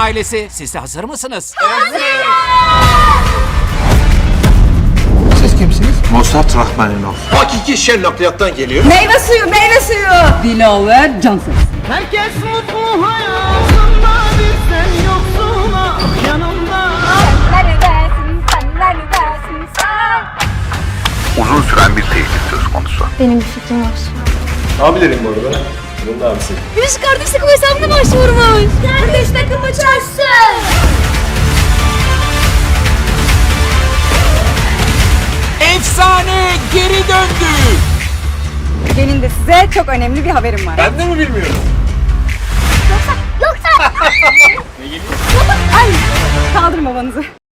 ailesi siz de hazır mısınız? Siz kimsiniz? Mossad Rahmaninov. Hakiki Sherlock'tan geliyor. Meyve suyu, meyve suyu. Dilaver Cansın. Herkes mutlu hayatında bizden yoksuna yanımda Neredesin sen neredesin sen? Uzun süren bir tehdit söz konusu. Benim bir fikrim var. Abilerim bu arada. Bunun abisi. Yüz kardeş takım hesabına başvurmuş. Çarşı. Efsane geri döndü. Gelin de size çok önemli bir haberim var. Ben de mi bilmiyorum? Yoksa Ay, kaldırın babanızı.